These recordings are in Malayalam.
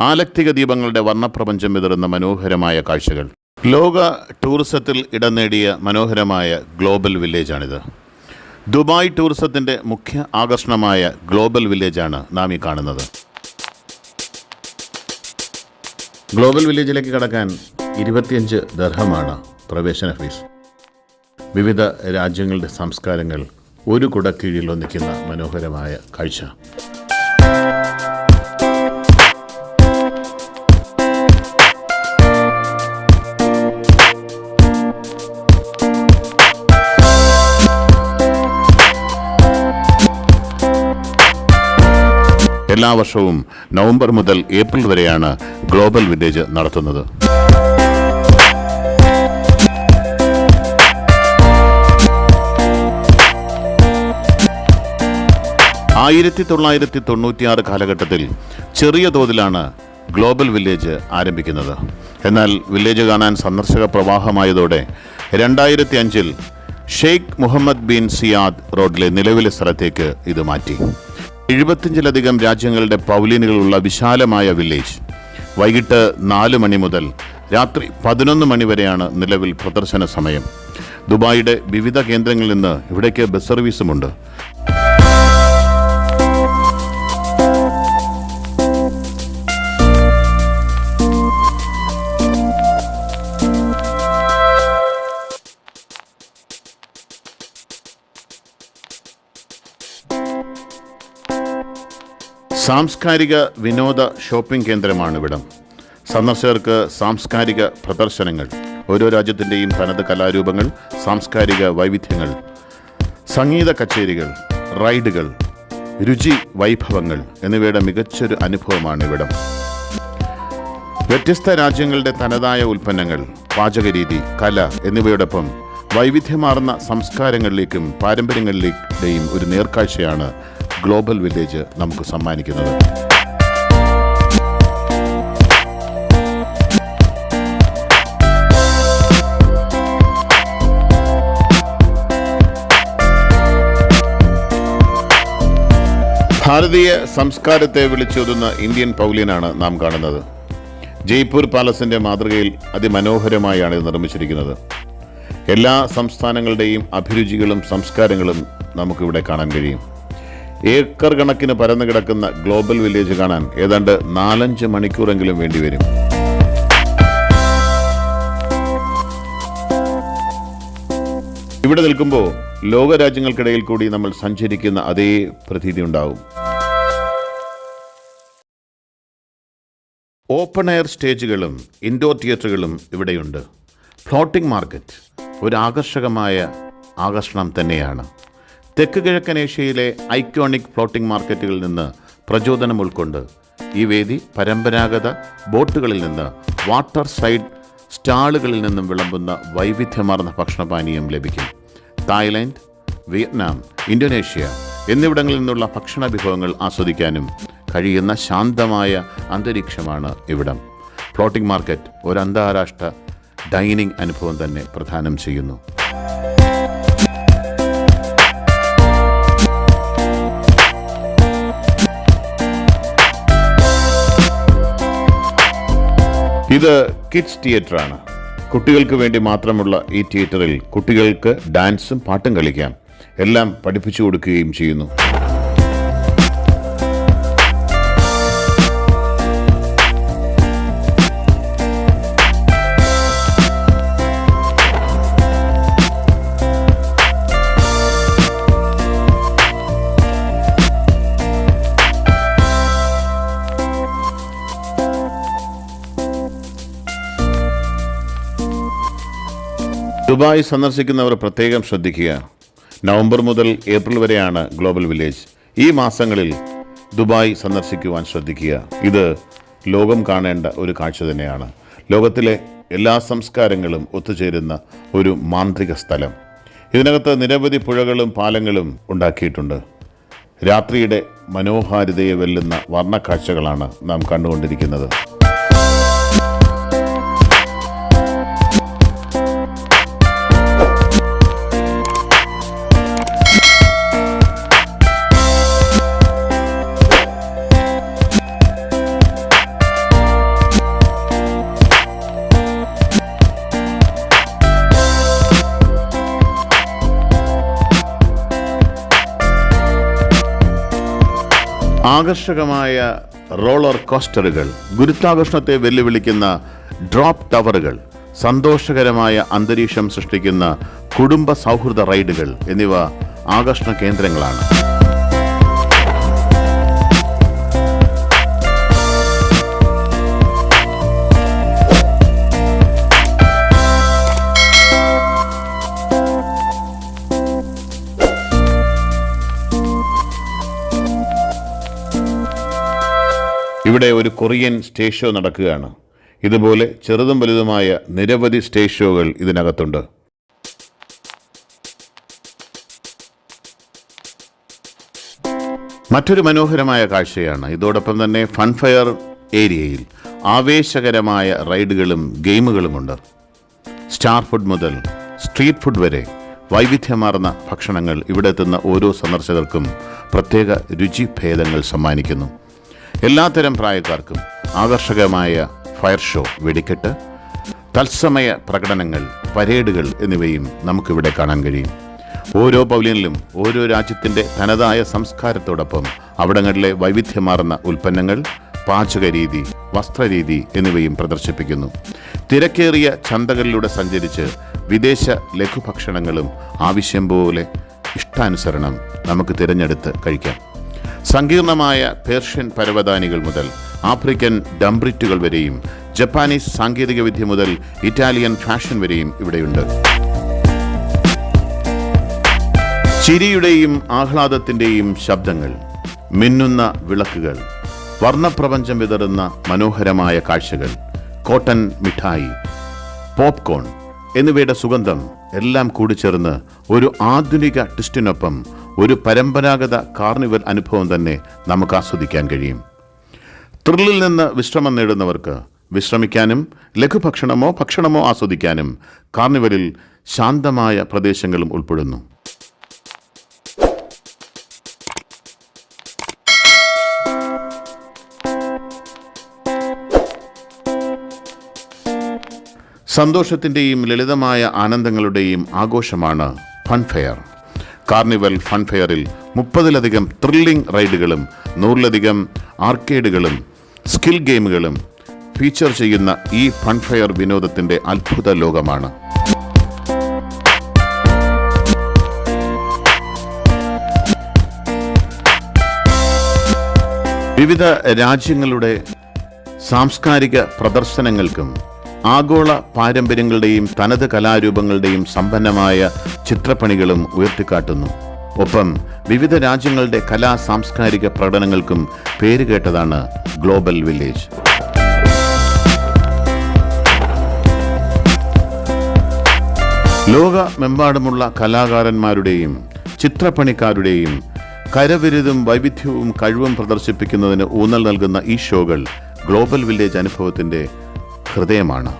ആലക്തിക ദീപങ്ങളുടെ വർണപ്രപഞ്ചം വിതറുന്ന മനോഹരമായ കാഴ്ചകൾ. ലോക ടൂറിസത്തിൽ ഇടം നേടിയ മനോഹരമായ ഗ്ലോബൽ വില്ലേജാണിത്. ദുബായ് ടൂറിസത്തിന്റെ മുഖ്യ ആകർഷണമായ ഗ്ലോബൽ വില്ലേജാണ് നാം ഈ കാണുന്നത്. ഗ്ലോബൽ വില്ലേജിലേക്ക് കടക്കാൻ ഇരുപത്തിയഞ്ച് ദർഹമാണ് പ്രവേശന ഫീസ്. വിവിധ രാജ്യങ്ങളുടെ സംസ്കാരങ്ങൾ ഒരു കുടക്കീഴിൽ ഒന്നിക്കുന്ന മനോഹരമായ കാഴ്ച. എല്ലാ വർഷവും നവംബർ മുതൽ ഏപ്രിൽ വരെയാണ് ഗ്ലോബൽ വില്ലേജ് നടത്തുന്നത്. ആയിരത്തി തൊള്ളായിരത്തി തൊണ്ണൂറ്റിയാറ് കാലഘട്ടത്തിൽ ചെറിയ തോതിലാണ് ഗ്ലോബൽ വില്ലേജ് ആരംഭിക്കുന്നത്. എന്നാൽ വില്ലേജ് കാണാൻ സന്ദർശക പ്രവാഹമായതോടെ രണ്ടായിരത്തി അഞ്ചിൽ ഷെയ്ഖ് മുഹമ്മദ് ബിൻ സിയാദ് റോഡിലെ നിലവിലെ സ്ഥലത്തേക്ക് ഇത് മാറ്റി. എഴുപത്തിയഞ്ചിലധികം രാജ്യങ്ങളുടെ പൗലിനുകളുള്ള വിശാലമായ വില്ലേജ്. വൈകിട്ട് നാല് മണി മുതൽ രാത്രി പതിനൊന്ന് മണി വരെയാണ് നിലവിൽ പ്രദർശന സമയം. ദുബായിയുടെ വിവിധ കേന്ദ്രങ്ങളിൽ നിന്ന് ഇവിടേക്ക് ബസ് സർവീസുമുണ്ട്. സാംസ്കാരിക വിനോദ ഷോപ്പിംഗ് കേന്ദ്രമാണ് ഇവിടം സന്ദർശകർക്ക് സാംസ്കാരിക പ്രദർശനങ്ങൾ ഓരോ രാജ്യത്തിന്റെയും തനത് കലാരൂപങ്ങൾ സാംസ്കാരിക വൈവിധ്യങ്ങൾ സംഗീത കച്ചേരികൾ റൈഡുകൾ രുചി വൈഭവങ്ങൾ എന്നിവയുടെ മികച്ചൊരു അനുഭവമാണ് ഇവിടം വ്യത്യസ്ത രാജ്യങ്ങളുടെ തനതായ ഉൽപ്പന്നങ്ങൾ പാചകരീതി കല എന്നിവയോടൊപ്പം വൈവിധ്യമാർന്ന സംസ്കാരങ്ങളിലേക്കും പാരമ്പര്യങ്ങളിലേക്കും ഒരു നേർക്കാഴ്ചയാണ് ഗ്ലോബൽ വില്ലേജ് നമുക്ക് സമ്മാനിക്കുന്നത്. ഭാരതീയ സംസ്കാരത്തെ വിളിച്ചോതുന്ന ഇന്ത്യൻ പൗലിയനാണ് നാം കാണുന്നത്. ജയ്പൂർ പാലസിന്റെ മാതൃകയിൽ അതിമനോഹരമായാണ് ഇത് നിർമ്മിച്ചിരിക്കുന്നത്. എല്ലാ സംസ്ഥാനങ്ങളുടെയും അഭിരുചികളും സംസ്കാരങ്ങളും നമുക്കിവിടെ കാണാൻ കഴിയും. ഏക്കർ കണക്കിന് പരന്നു കിടക്കുന്ന ഗ്ലോബൽ വില്ലേജ് കാണാൻ ഏതാണ്ട് നാലഞ്ച് മണിക്കൂറെങ്കിലും വേണ്ടിവരും ഇവിടെ നിൽക്കുമ്പോൾ ലോകരാജ്യങ്ങൾക്കിടയിൽ കൂടി നമ്മൾ സഞ്ചരിക്കുന്ന അതേ പ്രതീതി ഉണ്ടാവും. ഓപ്പൺ എയർ സ്റ്റേജുകളും ഇൻഡോർ തിയേറ്ററുകളും ഇവിടെയുണ്ട്. ഫ്ലോട്ടിംഗ് മാർക്കറ്റ് ഒരു ആകർഷകമായ ആകർഷണം തന്നെയാണ്. തെക്ക് കിഴക്കൻ ഏഷ്യയിലെ ഐക്കോണിക് ഫ്ലോട്ടിംഗ് മാർക്കറ്റുകളിൽ നിന്ന് പ്രചോദനം ഉൾക്കൊണ്ട് ഈ വേദി പരമ്പരാഗത ബോട്ടുകളിൽ നിന്ന് വാട്ടർ സൈഡ് സ്റ്റാളുകളിൽ നിന്നും വിളമ്പുന്ന വൈവിധ്യമാർന്ന ഭക്ഷണപാനീയം ലഭിക്കും. തായ്ലൻഡ് വിയറ്റ്നാം ഇന്തോനേഷ്യ എന്നിവിടങ്ങളിൽ നിന്നുള്ള ഭക്ഷണ വിഭവങ്ങൾ ആസ്വദിക്കാനും കഴിയുന്ന ശാന്തമായ അന്തരീക്ഷമാണ് ഇവിടം. ഫ്ലോട്ടിംഗ് മാർക്കറ്റ് ഒരു അന്താരാഷ്ട്ര ഡൈനിങ് അനുഭവം തന്നെ പ്രദാനം ചെയ്യുന്നു. ഇത് കിഡ്സ് തിയേറ്ററാണ് കുട്ടികൾക്ക് വേണ്ടി മാത്രമുള്ള ഈ തിയേറ്ററിൽ കുട്ടികൾക്ക് ഡാൻസും പാട്ടും കളിക്കാം. എല്ലാം പഠിപ്പിച്ചു കൊടുക്കുകയും ചെയ്യുന്നു. ദുബായ് സന്ദർശിക്കുന്നവർ പ്രത്യേകം ശ്രദ്ധിക്കുക. നവംബർ മുതൽ ഏപ്രിൽ വരെയാണ് ഗ്ലോബൽ വില്ലേജ്. ഈ മാസങ്ങളിൽ ദുബായ് സന്ദർശിക്കുവാൻ ശ്രദ്ധിക്കുക. ഇത് ലോകം കാണേണ്ട ഒരു കാഴ്ച തന്നെയാണ്. ലോകത്തിലെ എല്ലാ സംസ്കാരങ്ങളും ഒത്തുചേരുന്ന ഒരു മാന്ത്രിക സ്ഥലം. ഇതിനകത്ത് നിരവധി പുഴകളും പാലങ്ങളും ഉണ്ടാക്കിയിട്ടുണ്ട്. രാത്രിയുടെ മനോഹാരിതയെ വെല്ലുന്ന വർണക്കാഴ്ചകളാണ് നാം കണ്ടുകൊണ്ടിരിക്കുന്നത്. ആകർഷകമായ റോളർ കോസ്റ്ററുകൾ ഗുരുത്വാകർഷണത്തെ വെല്ലുവിളിക്കുന്ന ഡ്രോപ്പ് ടവറുകൾ സന്തോഷകരമായ അന്തരീക്ഷം സൃഷ്ടിക്കുന്ന കുടുംബ സൗഹൃദ റൈഡുകൾ എന്നിവ ആകർഷണ കേന്ദ്രങ്ങളാണ്. ഇവിടെ ഒരു കൊറിയൻ സ്റ്റേജ് ഷോ നടക്കുകയാണ്. ഇതുപോലെ ചെറുതും വലുതുമായ നിരവധി സ്റ്റേജ് ഷോകൾ ഇതിനകത്തുണ്ട്. മറ്റൊരു മനോഹരമായ കാഴ്ചയാണ്. ഇതോടൊപ്പം തന്നെ ഫൺഫയർ ഏരിയയിൽ ആവേശകരമായ റൈഡുകളും ഗെയിമുകളുമുണ്ട്. സ്റ്റാർ ഫുഡ് മുതൽ സ്ട്രീറ്റ് ഫുഡ് വരെ വൈവിധ്യമാർന്ന ഭക്ഷണങ്ങൾ ഇവിടെ എത്തുന്ന ഓരോ സന്ദർശകർക്കും പ്രത്യേക രുചിഭേദങ്ങൾ സമ്മാനിക്കുന്നു. എല്ലാത്തരം പ്രായക്കാർക്കും ആകർഷകമായ ഫയർ ഷോ വെടിക്കെട്ട് തത്സമയ പ്രകടനങ്ങൾ പരേഡുകൾ എന്നിവയും നമുക്കിവിടെ കാണാൻ കഴിയും. ഓരോ പൗലിയനിലും ഓരോ രാജ്യത്തിന്റെ തനതായ സംസ്കാരത്തോടൊപ്പം അവിടങ്ങളിലെ വൈവിധ്യമാർന്ന ഉൽപ്പന്നങ്ങൾ പാചകരീതി വസ്ത്രരീതി എന്നിവയും പ്രദർശിപ്പിക്കുന്നു. തിരക്കേറിയ ചന്തകളിലൂടെ സഞ്ചരിച്ച് വിദേശ ലഘുഭക്ഷണങ്ങളും ആവശ്യം പോലെ ഇഷ്ടാനുസരണം നമുക്ക് തിരഞ്ഞെടുത്ത് കഴിക്കാം. സങ്കീർണമായ പേർഷ്യൻ പരവതാനികൾ മുതൽ ആഫ്രിക്കൻ ഡംബ്രിറ്റുകൾ വരെയും ജപ്പാനീസ് സാങ്കേതികവിദ്യ മുതൽ ഇറ്റാലിയൻ ഫാഷൻ വരെയും ഇവിടെയുണ്ട്. ചിരിയുടെയും ആഹ്ലാദത്തിന്റെയും ശബ്ദങ്ങൾ മിന്നുന്ന വിളക്കുകൾ വർണപ്രപഞ്ചം വിതറുന്ന മനോഹരമായ കാഴ്ചകൾ കോട്ടൺ മിഠായി പോപ്കോൺ എന്നിവയുടെ സുഗന്ധം എല്ലാം കൂടിച്ചേർന്ന് ഒരു ആധുനിക ട്വിസ്റ്റിനൊപ്പം ഒരു പരമ്പരാഗത കാർണിവൽ അനുഭവം തന്നെ നമുക്ക് ആസ്വദിക്കാൻ കഴിയും. ത്രില്ലിൽ നിന്ന് വിശ്രമം നേടുന്നവർക്ക് വിശ്രമിക്കാനും ലഘുഭക്ഷണമോ ഭക്ഷണമോ ആസ്വദിക്കാനും കാർണിവലിൽ ശാന്തമായ പ്രദേശങ്ങളും ഉൾപ്പെടുന്നു. സന്തോഷത്തിന്റെയും ലളിതമായ ആനന്ദങ്ങളുടെയും ആഘോഷമാണ് ഫൺഫെയർ. കാർണിവൽ ഫൺഫെയറിൽ മുപ്പതിലധികം ത്രില്ലിംഗ് റൈഡുകളും നൂറിലധികം ആർക്കേഡുകളും സ്കിൽ ഗെയിമുകളും ഫീച്ചർ ചെയ്യുന്ന ഈ ഫൺഫെയർ വിനോദത്തിന്റെ അത്ഭുത ലോകമാണ്. വിവിധ രാജ്യങ്ങളുടെ സാംസ്കാരിക പ്രദർശനങ്ങൾക്കും ആഗോള പാരമ്പര്യങ്ങളുടെയും തനത് കലാരൂപങ്ങളുടെയും സമ്പന്നമായ ചിത്രപ്പണികളും ഉയർത്തിക്കാട്ടുന്നു. ഒപ്പം വിവിധ രാജ്യങ്ങളുടെ കലാ സാംസ്കാരിക പ്രകടനങ്ങൾക്കും പേരുകേട്ടതാണ് ഗ്ലോബൽ വില്ലേജ്. ലോകമെമ്പാടുമുള്ള കലാകാരന്മാരുടെയും ചിത്രപ്പണിക്കാരുടെയും കരവിരുതും വൈവിധ്യവും കഴിവും പ്രദർശിപ്പിക്കുന്നതിന് ഊന്നൽ നൽകുന്ന ഈ ഷോകൾ ഗ്ലോബൽ വില്ലേജ് അനുഭവത്തിന്റെ ഹൃദയമാണ്.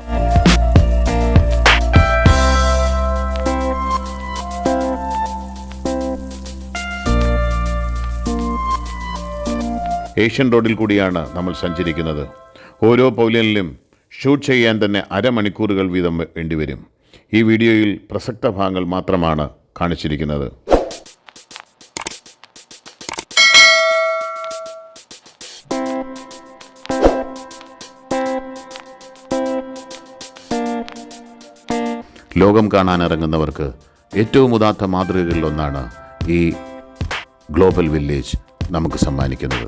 ഏഷ്യൻ റോഡിൽ കൂടിയാണ് നമ്മൾ സഞ്ചരിക്കുന്നത്. ഓരോ പൗലിയനിലും ഷൂട്ട് ചെയ്യാൻ തന്നെ അരമണിക്കൂറുകൾ വീതം വേണ്ടിവരും. ഈ വീഡിയോയിൽ പ്രസക്ത ഭാഗങ്ങൾ മാത്രമാണ് കാണിച്ചിരിക്കുന്നത്. ലോകം കാണാൻ ഇറങ്ങുന്നവർക്ക് ഏറ്റവും ഉദാത്ത മാതൃകകളിലൊന്നാണ് ഈ ഗ്ലോബൽ വില്ലേജ് നമുക്ക് സമ്മാനിക്കുന്നത്.